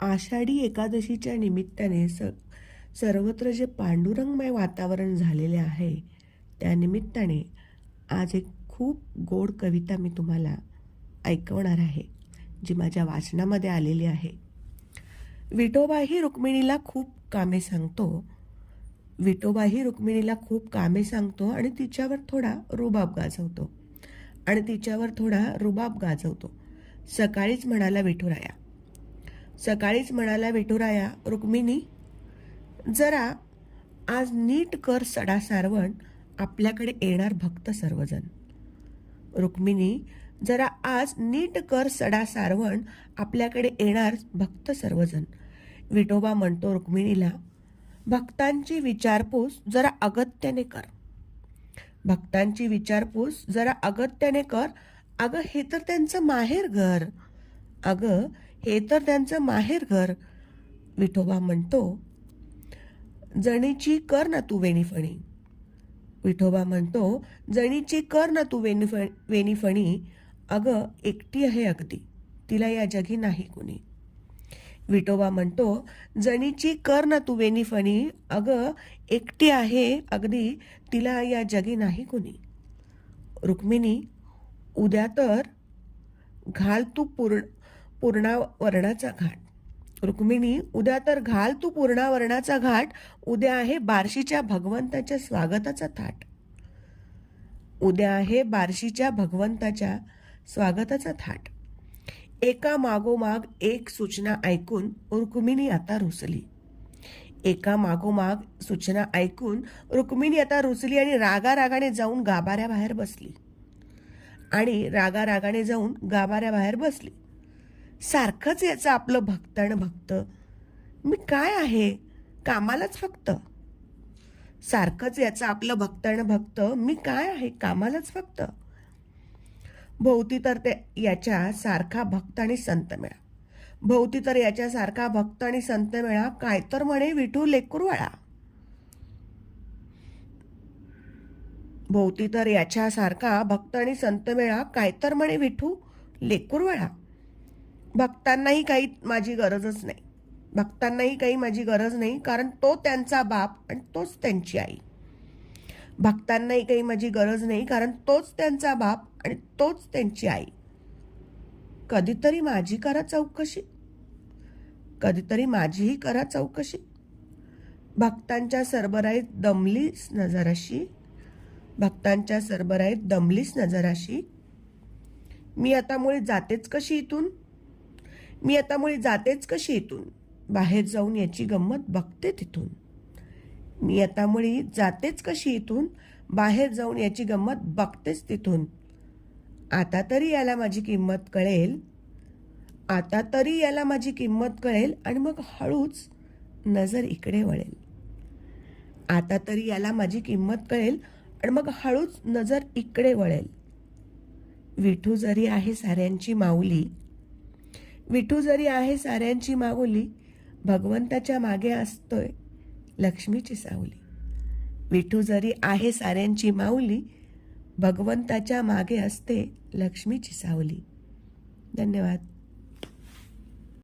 आषाढी एकादशीच्या निमित्ताने स सर्वत्र जे पांडुरंगमय वातावरण झालेले आहे त्या निमित्ताने आज एक खूप गोड कविता मी तुम्हाला ऐकवणार आहे जी माझ्या वाचनामध्ये आलेली आहे. विठोबाही रुक्मिणीला खूप कामे सांगतो. विठोबाही रुक्मिणीला खूप कामे सांगतो आणि तिच्यावर थोडा रुबाब गाजवतो. आणि तिच्यावर थोडा रुबाब गाजवतो. सकाळीच म्हणाला विठुराया सकाळीच म्हणाला विठुराया रुक्मिणी जरा आज नीट कर सडा सारवण आपल्याकडे येणार भक्त सर्वजण. रुक्मिणी जरा आज नीट कर सडा सारवण आपल्याकडे येणार भक्त सर्वजण. विठोबा म्हणतो रुक्मिणीला भक्तांची विचारपूस जरा अगत्याने कर. भक्तांची विचारपूस जरा अगत्याने कर? अगं हे तर त्यांचं माहेर घर. अगं हे तर त्यांचं माहेर घर विठोबा म्हणतो. जणीची कर ना तू वेणीफणी. विठोबा म्हणतो जणीची कर ना तू वेणीफ वेणीफणी. अगं एकटी आहे अगदी. तिला या जगी नाही कुणी. विठोबा म्हणतो जणीची कर ना तू वेणीफणी. अगं एकटी आहे अगदी. तिला या जगी नाही कुणी. रुक्मिणी उद्या तर घाल तू पूर्ण पूर्णावरणाचा घाट. रुक्मिणी उद्या तर घाल तू पूर्णावरणाचा घाट उद्या आहे बार्शीच्या भगवंताच्या स्वागताचा थाट. उद्या आहे बार्शीच्या भगवंताच्या स्वागताचा थाट. एका मागोमाग एक सूचना ऐकून रुक्मिणी आता रुसली. एका मागोमाग सूचना ऐकून रुक्मिणी आता रुसली आणि रागारागाने जाऊन गाभाऱ्याबाहेर बसली. आणि रागा रागाने जाऊन गाभाऱ्याबाहेर बसली. सारखंच याचं आपलं भक्त आणि भक्त. मी काय आहे? कामालाच फक्त. सारखंच याचं आपलं भक्त आणि भक्त मी काय आहे? कामालाच फक्त. भोवती तर ते याच्या सारखा भक्त आणि संत मिळा. भोवती तर याच्या सारखा भक्त आणि संत मिळा काय तर म्हणे विठू लेकुरवाळा. भोवती तर याच्यासारखा भक्त आणि संत मिळा काय तर म्हणे विठू लेकुरवाळा. भक्तांनाही काही माझी गरजच नाही. भक्तांनाही काही माझी गरज नाही कारण तो त्यांचा बाप आणि तोच त्यांची आई. भक्तांनाही काही माझी गरज नाही कारण तोच त्यांचा बाप आणि तोच त्यांची आई. कधीतरी माझी करा चौकशी. कधीतरी माझीही करा चौकशी. भक्तांच्या सरबराईत दमलीच नजराशी भक्तांच्या सरबराईत दमलीच नजराशी मी आता मुळे जातेच कशी इथून? मी आता मुळी जातेच कशी इथून? बाहेर जाऊन याची गंमत बघते तिथून. मी आता मुळी जातेच कशी इथून? बाहेर जाऊन याची गंमत बघतेच तिथून. आता तरी याला माझी किंमत कळेल. आता तरी याला माझी किंमत कळेल आणि मग हळूच नजर इकडे वळेल. आता तरी याला माझी किंमत कळेल आणि मग हळूच नजर इकडे वळेल. विठू जरी आहे साऱ्यांची माऊली विठू जरी आहे साऱ्यांची माऊली भगवंताच्या मागे असतोय लक्ष्मीची सावली. विठू जरी आहे साऱ्यांची माऊली भगवंताच्या मागे असते लक्ष्मीची सावली. धन्यवाद.